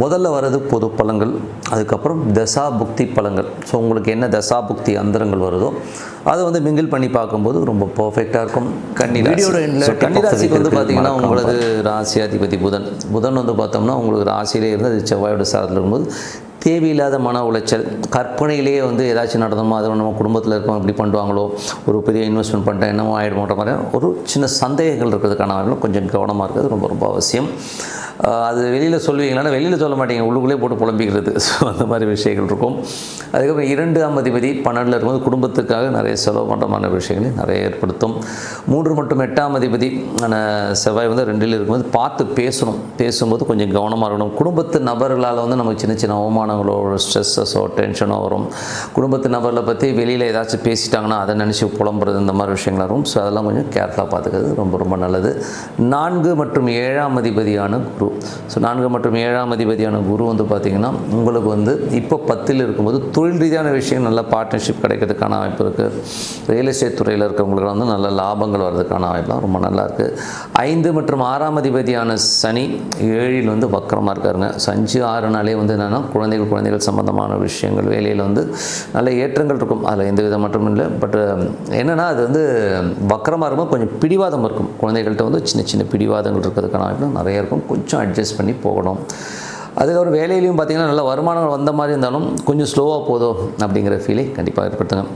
முதல்ல வர்றது பொது பலன்கள் அதுக்கப்புறம் தசா புக்தி பலன்கள் ஸோ உங்களுக்கு என்ன தசா புக்தி அந்தரங்கள் வருதோ அதை வந்து மிங்கிள் பண்ணி பார்க்கும்போது ரொம்ப பர்ஃபெக்டாக இருக்கும். கன்னி வீடியோட எண்டில் So, கன்னி ராசிக்கு வந்து பார்த்தீங்கன்னா உங்களது ராசி அதிபதி புதன். புதன் வந்து பார்த்தோம்னா உங்களுக்கு ராசியிலே இருந்து அது செவ்வாயோட சாரத்தில் இருக்கும்போது தேவையில்லாத மன உளைச்சல். கற்பனையிலேயே வந்து ஏதாச்சும் நடந்தோமோ அதை நம்ம குடும்பத்தில் இருக்கோம் இப்படி பண்ணுவாங்களோ ஒரு பெரிய இன்வெஸ்ட்மெண்ட் பண்ணிட்டேன் என்னமோ ஆகிடுமோன்ற மாதிரி ஒரு சின்ன சந்தேகங்கள் இருக்கிறதுக்கான வாய்ப்புகள் கொஞ்சம் கவனமாக இருக்கிறது ரொம்ப ரொம்ப அவசியம். அது வெளியில் சொல்லுவீங்களா வெளியில் சொல்ல மாட்டீங்க. உள்ளுக்குள்ளே போட்டு புலம்பிக்கிறது. ஸோ அந்த மாதிரி விஷயங்கள் இருக்கும். அதுக்கப்புறம் இரண்டாம் அதிபதி பன்னெண்டில் இருக்கும்போது குடும்பத்துக்காக நிறைய செலவு பண்ணுற விஷயங்களை நிறைய ஏற்படுத்தும். மூன்று மற்றும் எட்டாம் அதிபதி ஆன செவ்வாய் வந்து ரெண்டில் இருக்கும்போது பார்த்து பேசணும். பேசும்போது கொஞ்சம் கவனமாக இருக்கணும். குடும்பத்து நபர்களால் வந்து நமக்கு சின்ன சின்ன அவமானம் அவமானங்களோ ஸ்ட்ரெஸ்ஸஸோ டென்ஷனோ வரும். குடும்பத்து நபர்களை பற்றி வெளியில் ஏதாச்சும் பேசிட்டாங்கன்னா அதை நினச்சி புலம்புறது இந்த மாதிரி விஷயங்கள் வரும். ஸோ அதெல்லாம் கொஞ்சம் கேர்ஃபுல்லாக பார்த்துக்கிறது ரொம்ப ரொம்ப நல்லது. நான்கு மற்றும் ஏழாம் அதிபதியான குரு. ஸோ நான்கு மற்றும் ஏழாம் அதிபதியான குரு வந்து பார்த்திங்கன்னா உங்களுக்கு வந்து இப்போ பத்தில் இருக்கும்போது தொழில் ரீதியான விஷயம் நல்ல பார்ட்னர்ஷிப் கிடைக்கிறதுக்கான வாய்ப்பு இருக்குது ரியல் எஸ்டேட் துறையில் இருக்கிறவங்களுக்கு வந்து நல்ல லாபங்கள் வர்றதுக்கான வாய்ப்புலாம் ரொம்ப நல்லா இருக்குது ஐந்து மற்றும் ஆறாம் அதிபதியான சனி ஏழில் வந்து வக்கரமாக இருக்காருங்க. சஞ்சு அஞ்சு ஆறு நாளே வந்து என்னென்னா குழந்தைகள் குழந்தைகள் சம்மந்தமான விஷயங்கள் வேலையில் வந்து நல்ல ஏற்றங்கள் இருக்கும். அதில் எந்த வித மட்டும் இல்லை. பட் um, என்னென்னா அது வந்து வக்கரமாக இருக்கும்போது கொஞ்சம் பிடிவாதம் இருக்கும். குழந்தைகள்கிட்ட வந்து சின்ன சின்ன பிடிவாதங்கள் இருக்கிறதுக்கான வாய்ப்பு நிறைய இருக்கும். கொஞ்சம் அட்ஜஸ்ட் பண்ணி போகணும். அதுக்கப்புறம் வேலையிலையும் பார்த்திங்கன்னா நல்ல வருமானங்கள் வந்த மாதிரி இருந்தாலும் கொஞ்சம் ஸ்லோவாக போதும் அப்படிங்கிற ஃபீலை கண்டிப்பாக ஏற்படுத்துங்க.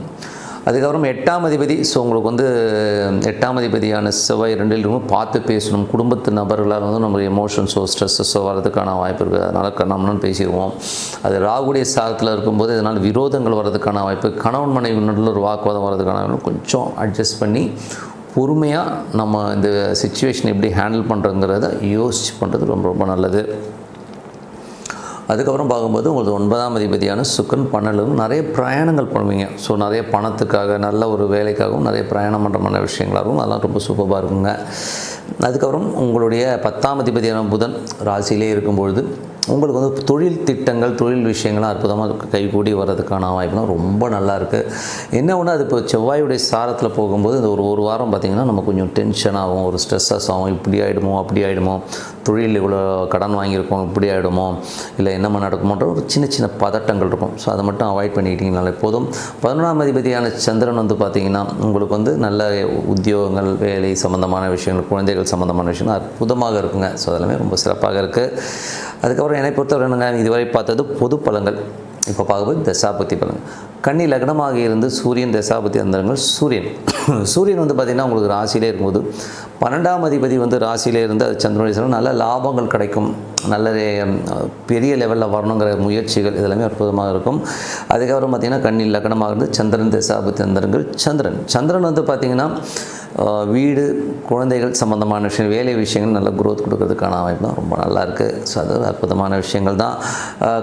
அதுக்கப்புறம் எட்டாம் அதிபதி ஸோ உங்களுக்கு வந்து எட்டாம் அதிபதியான செவ்வாய் ரெண்டிலும் பார்த்து பேசணும். குடும்பத்து நபர்களால் வந்து நம்ம எமோஷன்ஸோ ஸ்ட்ரெஸ்ஸஸோ வரதுக்கான வாய்ப்பு இருக்குது. அதனால் கண்ணம்னு பேசிடுவோம் அது ராகுடைய சாரத்தில் இருக்கும்போது இதனால் விரோதங்கள் வரதுக்கான வாய்ப்பு கணவன் மனைவி நடுவில் ஒரு வாக்குவாதம் வரதுக்கான வாய்ப்பு கொஞ்சம் அட்ஜஸ்ட் பண்ணி பொறுமையாக நம்ம இந்த சுச்சுவேஷன் எப்படி ஹேண்டில் பண்ணுறோங்கிறத யோசிச்சு பண்ணுறது ரொம்ப ரொம்ப நல்லது. அதுக்கப்புறம் பார்க்கும்போது உங்களுக்கு ஒன்பதாம் அதிபதியான சுக்கன் பன்னலும் நிறைய பிரயாணங்கள் பண்ணுவீங்க. ஸோ நிறைய பணத்துக்காக நல்ல ஒரு வேலைக்காகவும் நிறைய பிரயாணம் பண்ணுற மாதிரி விஷயங்களாகவும் அதெல்லாம் ரொம்ப சூப்பராக இருக்குங்க. அதுக்கப்புறம் உங்களுடைய பத்தாம் அதிபதியான புதன் ராசியிலே இருக்கும்பொழுது உங்களுக்கு வந்து தொழில் திட்டங்கள் தொழில் விஷயங்கள்லாம் அற்புதமாக கைகூடி வர்றதுக்கான வாய்ப்புலாம் ரொம்ப நல்லா இருக்குது என்ன ஒன்று அது இப்போ செவ்வாயுடைய சாரத்தில் போகும்போது இந்த ஒரு ஒரு வாரம் பார்த்திங்கன்னா நம்ம கொஞ்சம் டென்ஷன் ஆகும் ஒரு ஸ்ட்ரெஸ்ஸஸ் ஆகும். இப்படி ஆகிடுமோ அப்படி ஆகிடுமோ தொழில் இவ்வளோ கடன் வாங்கியிருக்கோம் இப்படி ஆகிடுமோ இல்லை என்னமா நடக்குமோன்ற ஒரு சின்ன சின்ன பதட்டங்கள் இருக்கும். ஸோ அதை மட்டும் அவாய்ட் பண்ணிக்கிட்டிங்கனாலே போதும். பதினொன்றாம் அதிபதியான சந்திரன் வந்து பார்த்திங்கன்னா உங்களுக்கு வந்து நல்ல உத்தியோகங்கள் வேலை சம்மந்தமான விஷயங்கள் குழந்தைகள் சம்மந்தமான விஷயங்கள் அற்புதமாக இருக்குங்க. ஸோ அதெல்லாமே ரொம்ப சிறப்பாக இருக்குது அதுக்கப்புறம் என்னை பொறுத்தவரை என்னங்க இதுவரை பார்த்தது பொது பலங்கள். இப்போ பார்க்கும்போது தசாபதி பலன். கன்னி லக்னமாக இருந்து சூரியன் தசாபதி அந்தரங்கள் சூரியன். சூரியன் வந்து பார்த்திங்கன்னா உங்களுக்கு ராசியிலே இருக்கும்போது பன்னெண்டாம் அதிபதி வந்து ராசியிலே இருந்து அது சந்திரனுடைய சொல்லும் நல்ல லாபங்கள் கிடைக்கும். நல்ல பெரிய லெவலில் வரணுங்கிற முயற்சிகள் இதெல்லாமே அற்புதமாக இருக்கும். அதுக்கப்புறம் பார்த்திங்கன்னா கண்ணி லக்னமாக இருந்து சந்திரன் தசாபதி அந்தரங்கள் சந்திரன். சந்திரன் வந்து பார்த்திங்கன்னா வீடு குழந்தைகள் சம்மந்தமான விஷயம் வேலை விஷயங்கள் நல்ல குரோத் கொடுக்கறதுக்கான வாய்ப்பு தான் ரொம்ப நல்லா இருக்குது ஸோ அது அற்புதமான விஷயங்கள் தான்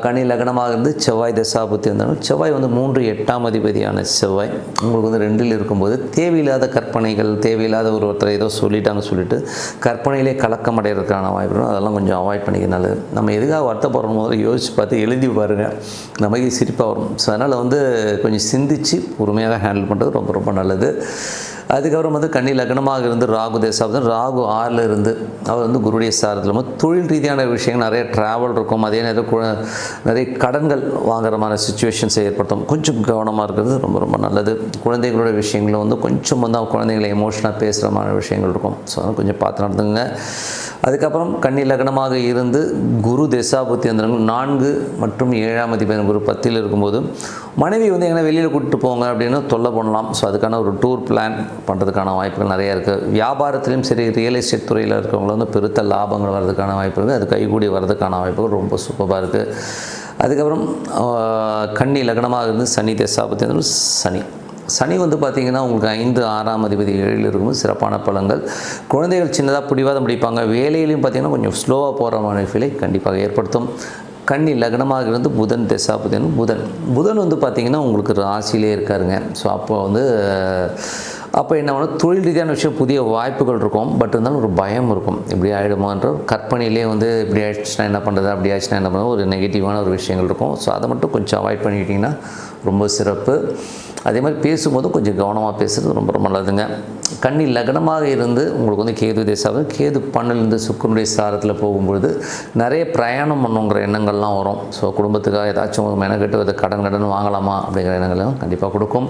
கனி லக்னமாக இருந்து செவ்வாய் தசாபுத்தி இருந்தாலும் செவ்வாய் வந்து மூன்று எட்டாம் அதிபதியான செவ்வாய். உங்களுக்கு வந்து ரெண்டில் இருக்கும்போது தேவையில்லாத கற்பனைகள் தேவையில்லாத ஒரு ஒருத்தர் ஏதோ சொல்லிட்டாங்க சொல்லிட்டு கற்பனையிலே கலக்கம் அடைகிறதுக்கான வாய்ப்பு அதெல்லாம் கொஞ்சம் அவாய்ட் பண்ணிக்க நல்லது. நம்ம எதுக்காக வருத்தப்படுறோம் முதல்ல யோசிச்சு பார்த்து எழுதி பாருங்கள் நமக்கு சிரிப்பாக வரும். ஸோ அதனால் வந்து கொஞ்சம் சிந்திச்சு பொறுமையாக ஹேண்டில் பண்ணுறது ரொம்ப ரொம்ப நல்லது. அதுக்கப்புறம் வந்து கன்னி லக்னமாக இருந்து ராகு தேசாபதன் ராகு ஆறில் இருந்து அவர் வந்து குருடைய சாரத்தில். வந்து தொழில் ரீதியான விஷயங்கள் நிறைய ட்ராவல் இருக்கும். அதே நேரம் நிறைய கடன்கள் வாங்குறமான சுச்சுவேஷன்ஸ் சுச்சுவேஷன்ஸை ஏற்படுத்தும். கொஞ்சம் கவனமாக இருக்கிறது ரொம்ப ரொம்ப நல்லது. குழந்தைகளோட விஷயங்களும் வந்து கொஞ்சம் வந்து அவங்க குழந்தைங்களை எமோஷனாக பேசுகிறமான விஷயங்கள் இருக்கும். ஸோ அதெல்லாம் கொஞ்சம் பார்த்து நடந்துங்க அதுக்கப்புறம் கன்னி லக்னமாக இருந்து குரு தேசாபுத்தி அந்தரங்கள் நான்கு மற்றும் ஏழாம் அதிபதி குரு பத்தில் இருக்கும்போது மனைவி வந்து எங்கன்னா வெளியில் கூப்பிட்டு போங்க அப்படின்னு தொல்லை பண்ணலாம். ஸோ அதுக்கான ஒரு டூர் பிளான் பண்ணுறதுக்கான வாய்ப்புகள் நிறைய இருக்குது வியாபாரத்திலையும் சரி ரியல் எஸ்டேட் துறையில் இருக்கிறவங்களும் வந்து பெருத்த லாபங்கள் வர்றதுக்கான வாய்ப்பு இருக்குது அது கைகூடி வர்றதுக்கான வாய்ப்புகள் ரொம்ப சூப்பராக இருக்குது அதுக்கப்புறம் கண்ணி லக்னமாக இருந்து சனி தசாபத்தி சனி. சனி வந்து பார்த்திங்கன்னா உங்களுக்கு ஐந்து ஆறாம் அதிபதி ஏழில் இருக்கும் சிறப்பான பழங்கள் குழந்தைகள் சின்னதாக பிடிவாதம் பிடிப்பாங்க. வேலையிலையும் பார்த்திங்கன்னா கொஞ்சம் ஸ்லோவாக போகிற மாதிரி ஃபீலை கண்டிப்பாக ஏற்படுத்தும். கண்ணி லக்னமாக இருந்து புதன் திசாபுதன் புதன். புதன் வந்து பார்த்திங்கன்னா உங்களுக்கு ராசியிலே இருக்காருங்க. ஸோ அப்போ வந்து அப்போ என்ன பண்ணணும் தொழில் ரீதியான விஷயம் புதிய வாய்ப்புகள் இருக்கும். பட் இருந்தாலும் ஒரு பயம் இருக்கும். இப்படி ஆகிடுமான்ற கற்பனையிலே வந்து இப்படி ஆயிடுச்சுன்னா என்ன பண்ணுறது அப்படி ஆயிடுச்சுன்னா என்ன பண்ணுறது ஒரு நெகட்டிவான ஒரு விஷயங்கள் இருக்கும். ஸோ அதை மட்டும் கொஞ்சம் அவாய்ட் பண்ணிக்கிட்டிங்கன்னா ரொம்ப சிறப்பு. அதே மாதிரி பேசும்போது கொஞ்சம் கவனமாக பேசுகிறது ரொம்ப ரொம்ப நல்லதுங்க. கண்ணி லக்னமாக இருந்து உங்களுக்கு வந்து கேது தேசாவும் கேது பண்ணிலிருந்து சுக்கரனுடைய சாரத்தில் போகும்பொழுது நிறைய பிரயாணம் பண்ணுங்கிற எண்ணங்கள்லாம் வரும். ஸோ குடும்பத்துக்காக ஏதாச்சும் ஒரு மெனக்கெட்டு அதை கடன் கடன் வாங்கலாமா அப்படிங்கிற எண்ணங்களும் கண்டிப்பாக கொடுக்கும்.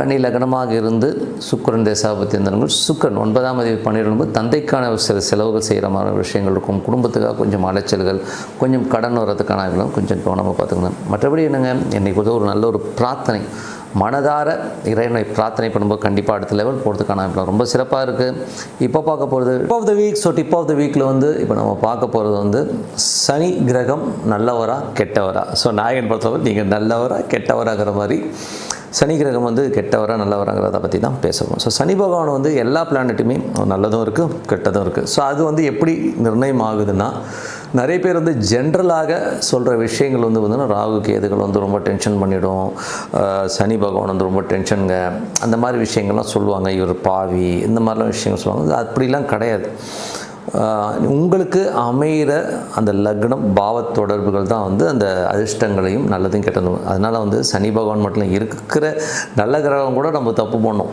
கண்ணி கன்னி லக்னமாக இருந்து சுக்கரன் தேசாபத்தி இருந்தவர்கள் சுக்கரன் ஒன்பதாம் தேதி பன்னிரெண்டு தந்தைக்கான சில செலவுகள் செய்கிற மாதிரி விஷயங்கள் இருக்கும். குடும்பத்துக்காக கொஞ்சம் அலைச்சல்கள் கொஞ்சம் கடன் வர்றதுக்கான கொஞ்சம் கவனமாக பார்த்துக்கணும். மற்றபடி என்னங்க என்னைக்கு ஒரு நல்ல ஒரு பிரார்த்தனை. மனதார இறைவனை பிரார்த்தனை பண்ணும்போது கண்டிப்பாக அடுத்த லெவல் போகிறதுக்கான இப்போ ரொம்ப சிறப்பாக இருக்குது இப்போ பார்க்க போகிறது dip of the week so dip of the வீக்கில் வந்து இப்போ நம்ம பார்க்க போகிறது வந்து சனி கிரகம் நல்லவரா கெட்டவரா? ஸோ நாயகன் பொறுத்தவரை நீங்கள் நல்லவரா கெட்டவராகிற மாதிரி சனி கிரகம் வந்து கெட்டவரா நல்லவராங்கிறத பற்றி தான் பேசுவோம் ஸோ சனி பகவான் வந்து எல்லா பிளானட்டுமே நல்லதும் இருக்குது கெட்டதும் இருக்குது ஸோ அது வந்து எப்படி நிர்ணயம் ஆகுதுன்னா நிறைய பேர் வந்து ஜென்ரலாக சொல்கிற விஷயங்கள் வந்து பார்த்திங்கன்னா ராகு கேதுகள் வந்து ரொம்ப டென்ஷன் பண்ணிவிடும் சனி பகவான் வந்து ரொம்ப டென்ஷனுங்க அந்த மாதிரி விஷயங்கள்லாம் சொல்லுவாங்க. இவர் பாவி இந்த மாதிரிலாம் விஷயங்கள் சொல்லுவாங்க. அது அப்படிலாம் கிடையாது. உங்களுக்கு அமைகிற அந்த லக்னம் பாவ தொடர்புகள் தான் வந்து அந்த அதிர்ஷ்டங்களையும் நல்லதையும் கெட்டதும். அதனால் வந்து சனி பகவான் மட்டும் இல்லை, இருக்கிற நல்ல கிரகம் கூட நம்ம தப்பு பண்ணோம்.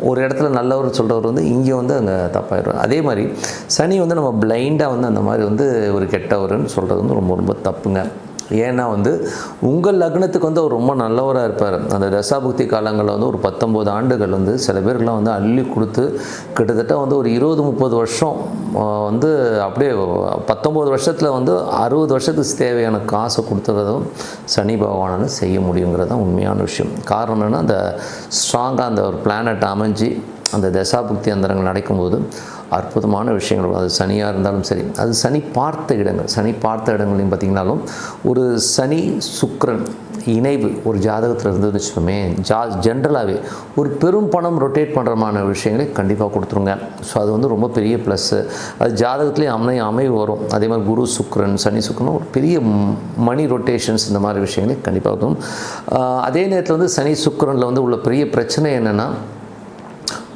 ஒரு இடத்துல நல்லவர் சொல்கிறவர் வந்து இங்கே வந்து அங்கே தப்பாயிடும் அதே மாதிரி சனி வந்து நம்ம பிளைண்டாக வந்து அந்த மாதிரி வந்து ஒரு கெட்டவர்னு சொல்கிறது வந்து ரொம்ப ரொம்ப தப்புங்க. ஏன்னா வந்து உங்கள் லக்னத்துக்கு வந்து அவர் ரொம்ப நல்லவராக இருப்பார். அந்த தசாபுக்தி காலங்களில் வந்து ஒரு பத்தொம்போது ஆண்டுகள் வந்து சில பேருக்குலாம் வந்து அள்ளி கொடுத்து கிட்டத்தட்ட வந்து ஒரு இருபது முப்பது வருஷம் வந்து அப்படியே பத்தொம்போது வருஷத்தில் வந்து அறுபது வருஷத்துக்கு தேவையான காசை கொடுத்துறதும் சனி பகவானால் செய்ய முடியுங்கிறது தான் உண்மையான விஷயம். காரணம் என்னன்னா அந்த ஸ்ட்ராங்காக அந்த ஒரு பிளானட் அமைஞ்சு அந்த தசாபுக்தி அந்தரங்கள் நடக்கும்போது அற்புதமான விஷயங்கள். அது சனியாக இருந்தாலும் சரி அது சனி பார்த்த இடங்கள். சனி பார்த்த இடங்களையும் பார்த்திங்கனாலும் ஒரு சனி சுக்கரன் இணைவு ஒரு ஜாதகத்தில் இருந்ததுன்னு வச்சுக்கோமே ஜா ஜென்ரலாகவே ஒரு பெரும் பணம் ரொட்டேட் பண்ணுறமான விஷயங்களை கண்டிப்பாக கொடுத்துருங்க. ஸோ அது வந்து ரொம்ப பெரிய ப்ளஸ்ஸு அது ஜாதகத்துலேயே அமை அமைவு வரும். அதே மாதிரி குரு சுக்கரன் சனி சுக்கரன் ஒரு பெரிய மணி ரொட்டேஷன்ஸ் இந்த மாதிரி விஷயங்களை கண்டிப்பாக வரும். அதே நேரத்தில் வந்து சனி சுக்கரனில் வந்து உள்ள பெரிய பிரச்சனை என்னென்னா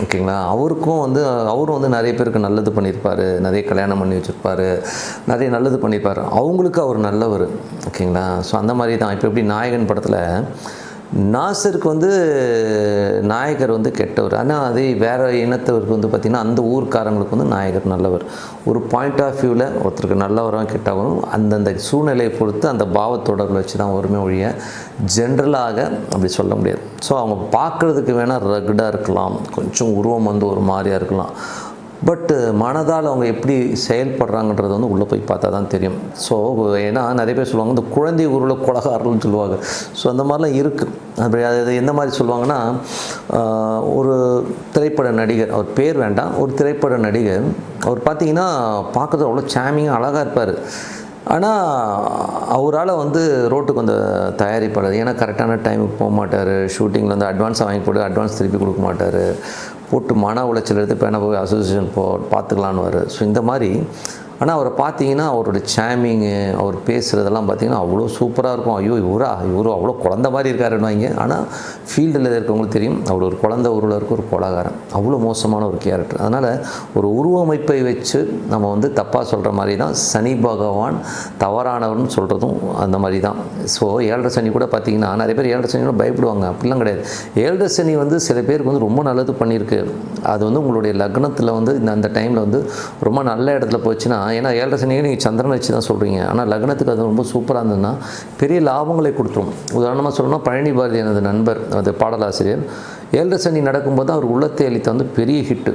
ஓகேங்களா? அவருக்கும் வந்து அவரும் வந்து நிறைய பேருக்கு நல்லது பண்ணியிருப்பார் நிறைய கல்யாணம் பண்ணி வச்சுருப்பார் நிறைய நல்லது பண்ணியிருப்பார். அவங்களுக்கு அவர் நல்லவர் ஓகேங்களா? ஸோ அந்த மாதிரி தான். இப்போ எப்படி நாயகன் படத்தில் நாசருக்கு வந்து நாயகர் வந்து கெட்டவர். ஆனால் அதே வேறு இனத்தவருக்கு வந்து பார்த்திங்கன்னா அந்த ஊர்க்காரங்களுக்கு வந்து நாயகர் நல்லவர். ஒரு பாயிண்ட் ஆஃப் வியூவில் ஒருத்தருக்கு நல்லவரும் கெட்டவரும் அந்தந்த சூழ்நிலையை பொறுத்து அந்த பாவத்தொடர்பில் வச்சு தான் வருமே ஒழிய ஜென்ரலாக அப்படி சொல்ல முடியாது. ஸோ அவங்க பார்க்குறதுக்கு வேணால் ரகுடாக இருக்கலாம். கொஞ்சம் உருவம் வந்து ஒரு மாதிரியாக இருக்கலாம். பட்டு uh, மனதால் அவங்க எப்படி செயல்படுறாங்கன்றது வந்து உள்ளே போய் பார்த்தா தான் தெரியும். ஸோ ஏன்னா நிறைய பேர் சொல்லுவாங்க இந்த குழந்தை உருவில் கொலகாரல்னு சொல்லுவாங்க. ஸோ அந்த மாதிரிலாம் இருக்குது அப்படி அது எந்த மாதிரி சொல்லுவாங்கன்னா ஒரு திரைப்பட நடிகர் அவர் பேர் வேண்டாம் ஒரு திரைப்பட நடிகர் அவர் பார்த்தீங்கன்னா பார்க்குறது அவ்வளோ சாமிங்காக அழகாக இருப்பார். ஆனால் அவரால் வந்து ரோட்டுக்கு வந்து தயாரிப்பாளர் ஏன்னா கரெக்டான டைமுக்கு போக மாட்டார். ஷூட்டிங்கில் வந்து அட்வான்ஸாக வாங்கி போட்டு அட்வான்ஸ் திருப்பி கொடுக்க மாட்டார். போட்டு மன உளைச்சல் எடுத்து பேன போய் அசோசியேஷன் போ பார்த்துக்கலான்னு ஸோ இந்த மாதிரி ஆனால் அவரை பார்த்தீங்கன்னா அவரோட சாமிங்கு அவர் பேசுகிறதெல்லாம் பார்த்தீங்கன்னா அவ்வளோ சூப்பராக இருக்கும். ஐயோ இவரா? இவரும் அவ்வளோ குழந்த மாதிரி இருக்காருன்னு ஆனால் ஃபீல்டில் இருக்கவங்களுக்கு தெரியும் அவர் ஒரு குழந்த உருவில் இருக்க ஒரு கொலகாரன் அவ்வளோ மோசமான ஒரு கேரக்டர் அதனால் ஒரு உருவமைப்பை வச்சு நம்ம வந்து தப்பாக சொல்கிற மாதிரி தான் சனி பகவான் தவறானவர்னு சொல்கிறதும் அந்த மாதிரி தான் ஸோ ஏழரை சனி கூட பார்த்தீங்கன்னா நிறைய பேர் ஏழரை சனி கூட பயப்படுவாங்க. அப்படிலாம் கிடையாது. ஏழரை சனி வந்து சில பேருக்கு வந்து ரொம்ப நல்லது பண்ணியிருக்கு. அது வந்து உங்களுடைய லக்னத்தில் வந்து இந்த அந்த டைமில் வந்து ரொம்ப நல்ல இடத்துல போச்சுன்னா ஏன்னா ஏழரை சனிக்கு நீங்கள் சந்திரன் வச்சு தான் சொல்கிறீங்க ஆனால் லக்னத்துக்கு அது ரொம்ப சூப்பராக இருந்ததுன்னா பெரிய லாபங்களை கொடுத்துரும். உதாரணமாக சொல்லணும்னா பழனி பாரதி எனது நண்பர் அது பாடலாசிரியர். ஏழரை சனி நடக்கும்போது அவர் உள்ளத்தை அளித்த வந்து பெரிய ஹிட்டு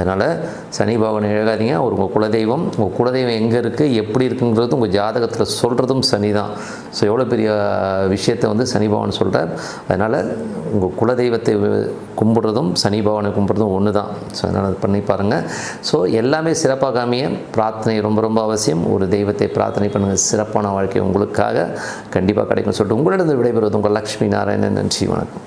அதனால் சனி பகவான் எழுகாதீங்க அவர் உங்கள் குலதெய்வம் உங்கள் குலதெய்வம் எங்கே இருக்குது எப்படி இருக்குங்கிறது உங்கள் ஜாதகத்தில் சொல்கிறதும் சனி தான் ஸோ எவ்வளோ பெரிய விஷயத்தை வந்து சனி பகவான் சொல்கிறார் அதனால் உங்கள் குலதெய்வத்தை கும்பிட்றதும் சனி பகவானை கும்பிட்றதும் ஒன்று தான் ஸோ அதனால் அது பண்ணி பாருங்கள் ஸோ எல்லாமே சிறப்பாக காமிய பிரார்த்தனை ரொம்ப ரொம்ப அவசியம். ஒரு தெய்வத்தை பிரார்த்தனை பண்ணுங்கள் சிறப்பான வாழ்க்கை உங்களுக்காக. கண்டிப்பாக கிடைக்கும் சொல்லிட்டு உங்களிடம் விடைபெறுவது உங்கள் லக்ஷ்மி நாராயணன். நன்றி வணக்கம்.